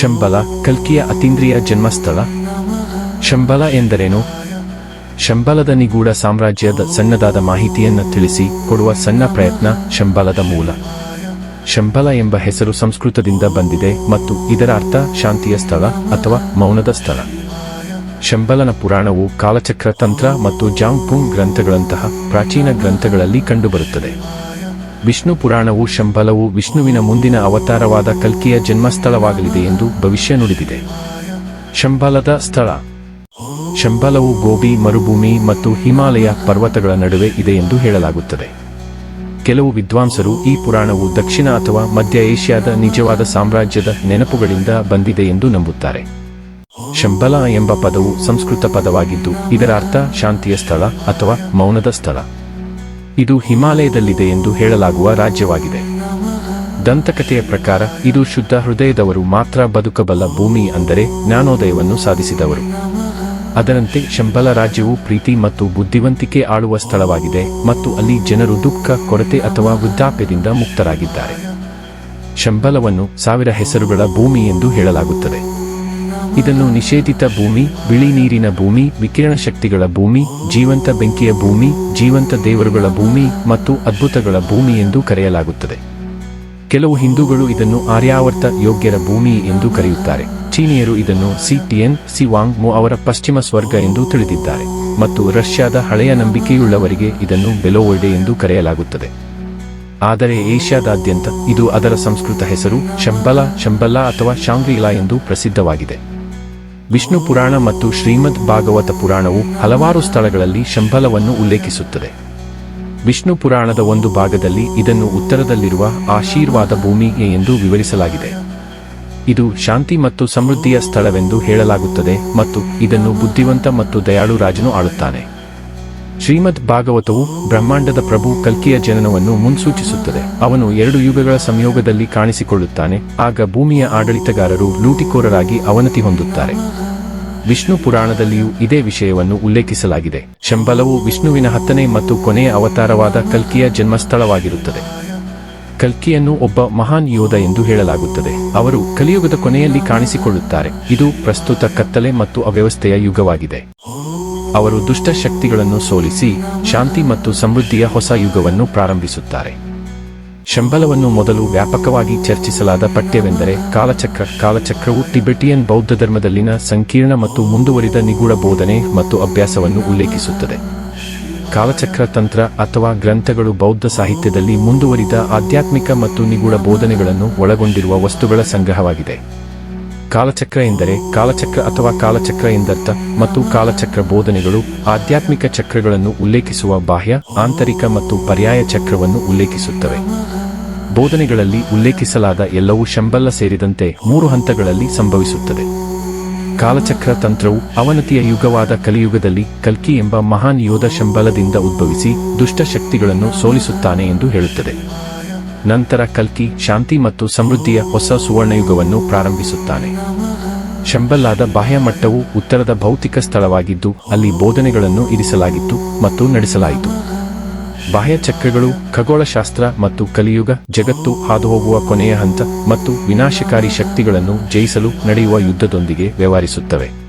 ಶಂಬಲ, ಕಲ್ಕಿಯ ಅತೀಂದ್ರಿಯ ಜನ್ಮಸ್ಥಳ. ಶಂಬಲ ಎಂದರೇನು? ಶಂಬಲದ ನಿಗೂಢ ಸಾಮ್ರಾಜ್ಯದ ಸಣ್ಣದಾದ ಮಾಹಿತಿಯನ್ನು ತಿಳಿಸಿ ಕೊಡುವ ಸಣ್ಣ ಪ್ರಯತ್ನ ಶಂಬಲದ ಮೂಲ. ಶಂಬಲ ಎಂಬ ಹೆಸರು ಸಂಸ್ಕೃತದಿಂದ ಬಂದಿದೆ ಮತ್ತು ಇದರ ಅರ್ಥ ಶಾಂತಿಯ ಸ್ಥಳ ಅಥವಾ ಮೌನದ ಸ್ಥಳ. ಶಂಬಲನ ಪುರಾಣವು ಕಾಲಚಕ್ರ ತಂತ್ರ ಮತ್ತು ಜಾಂಗ್ಪುಂಗ್ ಗ್ರಂಥಗಳಂತಹ ಪ್ರಾಚೀನ ಗ್ರಂಥಗಳಲ್ಲಿ ಕಂಡುಬರುತ್ತದೆ. ವಿಷ್ಣು ಪುರಾಣವು ಶಂಬಲವು ವಿಷ್ಣುವಿನ ಮುಂದಿನ ಅವತಾರವಾದ ಕಲ್ಕಿಯ ಜನ್ಮಸ್ಥಳವಾಗಲಿದೆ ಎಂದು ಭವಿಷ್ಯ ನುಡಿದಿದೆ. ಶಂಬಲದ ಸ್ಥಳ. ಶಂಬಲವು ಗೋಬಿ, ಮರುಭೂಮಿ ಮತ್ತು ಹಿಮಾಲಯ ಪರ್ವತಗಳ ನಡುವೆ ಇದೆ ಎಂದು ಹೇಳಲಾಗುತ್ತದೆ. ಕೆಲವು ವಿದ್ವಾಂಸರು ಈ ಪುರಾಣವು ದಕ್ಷಿಣ ಅಥವಾ ಮಧ್ಯ ಏಷ್ಯಾದ ನಿಜವಾದ ಸಾಮ್ರಾಜ್ಯದ ನೆನಪುಗಳಿಂದ ಬಂದಿದೆ ಎಂದು ನಂಬುತ್ತಾರೆ. ಶಂಬಲ ಎಂಬ ಪದವು ಸಂಸ್ಕೃತ ಪದವಾಗಿದ್ದು, ಇದರ ಅರ್ಥ ಶಾಂತಿಯ ಸ್ಥಳ ಅಥವಾ ಮೌನದ ಸ್ಥಳ. ಇದು ಹಿಮಾಲಯದಲ್ಲಿದೆ ಎಂದು ಹೇಳಲಾಗುವ ರಾಜ್ಯವಾಗಿದೆ. ದಂತಕಥೆಯ ಪ್ರಕಾರ, ಇದು ಶುದ್ಧ ಹೃದಯದವರು ಮಾತ್ರ ಬದುಕಬಲ್ಲ ಭೂಮಿ ಅಂದರೆ ಜ್ಞಾನೋದಯವನ್ನು ಸಾಧಿಸಿದವರು. ಅದರಂತೆ ಶಂಬಲ ರಾಜ್ಯವು ಪ್ರೀತಿ ಮತ್ತು ಬುದ್ಧಿವಂತಿಕೆ ಆಳುವ ಸ್ಥಳವಾಗಿದೆ ಮತ್ತು ಅಲ್ಲಿ ಜನರು ದುಃಖ, ಕೊರತೆ ಅಥವಾ ವೃದ್ಧಾಪ್ಯದಿಂದ ಮುಕ್ತರಾಗಿದ್ದಾರೆ. ಶಂಬಲವನ್ನು ಸಾವಿರ ಹೆಸರುಗಳ ಭೂಮಿ ಎಂದು ಹೇಳಲಾಗುತ್ತದೆ. ಇದನ್ನು ನಿಷೇಧಿತ ಭೂಮಿ, ಬಿಳಿ ನೀರಿನ ಭೂಮಿ, ವಿಕಿರಣ ಶಕ್ತಿಗಳ ಭೂಮಿ, ಜೀವಂತ ಬೆಂಕಿಯ ಭೂಮಿ, ಜೀವಂತ ದೇವರುಗಳ ಭೂಮಿ ಮತ್ತು ಅದ್ಭುತಗಳ ಭೂಮಿ ಎಂದು ಕರೆಯಲಾಗುತ್ತದೆ. ಕೆಲವು ಹಿಂದೂಗಳು ಇದನ್ನು ಆರ್ಯಾವರ್ತ ಯೋಗ್ಯರ ಭೂಮಿ ಎಂದು ಕರೆಯುತ್ತಾರೆ. ಚೀನಿಯರು ಇದನ್ನು ಸಿ ಸಿವಾಂಗ್ ಮು ಅವರ ಪಶ್ಚಿಮ ಸ್ವರ್ಗ ಎಂದು ತಿಳಿದಿದ್ದಾರೆ ಮತ್ತು ರಷ್ಯಾದ ಹಳೆಯ ನಂಬಿಕೆಯುಳ್ಳವರಿಗೆ ಇದನ್ನು ಬೆಲೋವೊಡೆ ಎಂದು ಕರೆಯಲಾಗುತ್ತದೆ. ಆದರೆ ಏಷ್ಯಾದಾದ್ಯಂತ ಇದು ಅದರ ಸಂಸ್ಕೃತ ಹೆಸರು ಶಂಬಲ ಶಂಬಲ ಅಥವಾ ಶಾಂಗ್ರಿಲಾ ಎಂದು ಪ್ರಸಿದ್ಧವಾಗಿದೆ. ವಿಷ್ಣು ಪುರಾಣ ಮತ್ತು ಶ್ರೀಮದ್ ಭಾಗವತ ಪುರಾಣವು ಹಲವಾರು ಸ್ಥಳಗಳಲ್ಲಿ ಶಂಬಲವನ್ನು ಉಲ್ಲೇಖಿಸುತ್ತದೆ. ವಿಷ್ಣು ಪುರಾಣದ ಒಂದು ಭಾಗದಲ್ಲಿ ಇದನ್ನು ಉತ್ತರದಲ್ಲಿರುವ ಆಶೀರ್ವಾದ ಭೂಮಿ ಎಂದು ವಿವರಿಸಲಾಗಿದೆ. ಇದು ಶಾಂತಿ ಮತ್ತು ಸಮೃದ್ಧಿಯ ಸ್ಥಳವೆಂದು ಹೇಳಲಾಗುತ್ತದೆ ಮತ್ತು ಇದನ್ನು ಬುದ್ಧಿವಂತ ಮತ್ತು ದಯಾಳು ರಾಜನು ಆಳುತ್ತಾನೆ. ಶ್ರೀಮದ್ ಭಾಗವತವು ಬ್ರಹ್ಮಾಂಡದ ಪ್ರಭು ಕಲ್ಕಿಯ ಜನನವನ್ನು ಮುನ್ಸೂಚಿಸುತ್ತದೆ. ಅವನು ಎರಡು ಯುಗಗಳ ಸಂಯೋಗದಲ್ಲಿ ಕಾಣಿಸಿಕೊಳ್ಳುತ್ತಾನೆ, ಆಗ ಭೂಮಿಯ ಆಡಳಿತಗಾರರು ಲೂಟಿಕೋರರಾಗಿ ಅವನತಿ ಹೊಂದುತ್ತಾರೆ. ವಿಷ್ಣು ಪುರಾಣದಲ್ಲಿಯೂ ಇದೇ ವಿಷಯವನ್ನು ಉಲ್ಲೇಖಿಸಲಾಗಿದೆ. ಶಂಬಲವು ವಿಷ್ಣುವಿನ ಹತ್ತನೇ ಮತ್ತು ಕೊನೆಯ ಅವತಾರವಾದ ಕಲ್ಕಿಯ ಜನ್ಮಸ್ಥಳವಾಗಿರುತ್ತದೆ. ಕಲ್ಕಿಯನ್ನು ಒಬ್ಬ ಮಹಾನ್ ಯೋಧ ಎಂದು ಹೇಳಲಾಗುತ್ತದೆ. ಅವರು ಕಲಿಯುಗದ ಕೊನೆಯಲ್ಲಿ ಕಾಣಿಸಿಕೊಳ್ಳುತ್ತಾರೆ. ಇದು ಪ್ರಸ್ತುತ ಕತ್ತಲೆ ಮತ್ತು ಅವ್ಯವಸ್ಥೆಯ ಯುಗವಾಗಿದೆ. ಅವರು ದುಷ್ಟ ಶಕ್ತಿಗಳನ್ನು ಸೋಲಿಸಿ ಶಾಂತಿ ಮತ್ತು ಸಮೃದ್ಧಿಯ ಹೊಸ ಯುಗವನ್ನು ಪ್ರಾರಂಭಿಸುತ್ತಾರೆ. ಶಂಬಲವನ್ನು ಮೊದಲು ವ್ಯಾಪಕವಾಗಿ ಚರ್ಚಿಸಲಾದ ಪಠ್ಯವೆಂದರೆ ಕಾಲಚಕ್ರ, ಕಾಲಚಕ್ರವು ಟಿಬೆಟಿಯನ್ ಬೌದ್ಧ ಧರ್ಮದಲ್ಲಿನ ಸಂಕೀರ್ಣ ಮತ್ತು ಮುಂದುವರಿದ ನಿಗೂಢ ಬೋಧನೆ ಮತ್ತು ಅಭ್ಯಾಸವನ್ನು ಉಲ್ಲೇಖಿಸುತ್ತದೆ. ಕಾಲಚಕ್ರ ತಂತ್ರ ಅಥವಾ ಗ್ರಂಥಗಳು ಬೌದ್ಧ ಸಾಹಿತ್ಯದಲ್ಲಿ ಮುಂದುವರಿದ ಆಧ್ಯಾತ್ಮಿಕ ಮತ್ತು ನಿಗೂಢ ಬೋಧನೆಗಳನ್ನು ಒಳಗೊಂಡಿರುವ ವಸ್ತುಗಳ ಸಂಗ್ರಹವಾಗಿದೆ. ಕಾಲಚಕ್ರ ಎಂದರೆ ಕಾಲಚಕ್ರ ಅಥವಾ ಕಾಲಚಕ್ರ ಎಂದರ್ಥ ಮತ್ತು ಕಾಲಚಕ್ರ ಬೋಧನೆಗಳು ಆಧ್ಯಾತ್ಮಿಕ ಚಕ್ರಗಳನ್ನು ಉಲ್ಲೇಖಿಸುವ ಬಾಹ್ಯ, ಆಂತರಿಕ ಮತ್ತು ಪರ್ಯಾಯ ಚಕ್ರವನ್ನು ಉಲ್ಲೇಖಿಸುತ್ತವೆ. ಬೋಧನೆಗಳಲ್ಲಿ ಉಲ್ಲೇಖಿಸಲಾದ ಎಲ್ಲವೂ ಶಂಬಲ್ಲ ಸೇರಿದಂತೆ ಮೂರು ಹಂತಗಳಲ್ಲಿ ಸಂಭವಿಸುತ್ತದೆ. ಕಾಲಚಕ್ರ ತಂತ್ರವು ಅವನತಿಯ ಯುಗವಾದ ಕಲಿಯುಗದಲ್ಲಿ ಕಲ್ಕಿ ಎಂಬ ಮಹಾನ್ ಯೋಧ ಶಂಬಲದಿಂದ ಉದ್ಭವಿಸಿ ದುಷ್ಟ ಶಕ್ತಿಗಳನ್ನು ಸೋಲಿಸುತ್ತಾನೆ ಎಂದು ಹೇಳುತ್ತದೆ. ನಂತರ ಕಲ್ಕಿ ಶಾಂತಿ ಮತ್ತು ಸಮೃದ್ಧಿಯ ಹೊಸ ಸುವರ್ಣಯುಗವನ್ನು ಪ್ರಾರಂಭಿಸುತ್ತಾನೆ. ಶಂಬಲ್ಲಾದ ಬಾಹ್ಯ ಮಟ್ಟವು ಉತ್ತರದ ಭೌತಿಕ ಸ್ಥಳವಾಗಿದ್ದು, ಅಲ್ಲಿ ಬೋಧನೆಗಳನ್ನು ಇರಿಸಲಾಗಿತ್ತು ಮತ್ತು ನಡೆಸಲಾಯಿತು. ಬಾಹ್ಯ ಚಕ್ರಗಳು, ಖಗೋಳಶಾಸ್ತ್ರ ಮತ್ತು ಕಲಿಯುಗ, ಜಗತ್ತು ಹಾದುಹೋಗುವ ಕೊನೆಯ ಹಂತ ಮತ್ತು ವಿನಾಶಕಾರಿ ಶಕ್ತಿಗಳನ್ನು ಜಯಿಸಲು ನಡೆಯುವ ಯುದ್ಧದೊಂದಿಗೆ ವ್ಯವಹರಿಸುತ್ತವೆ.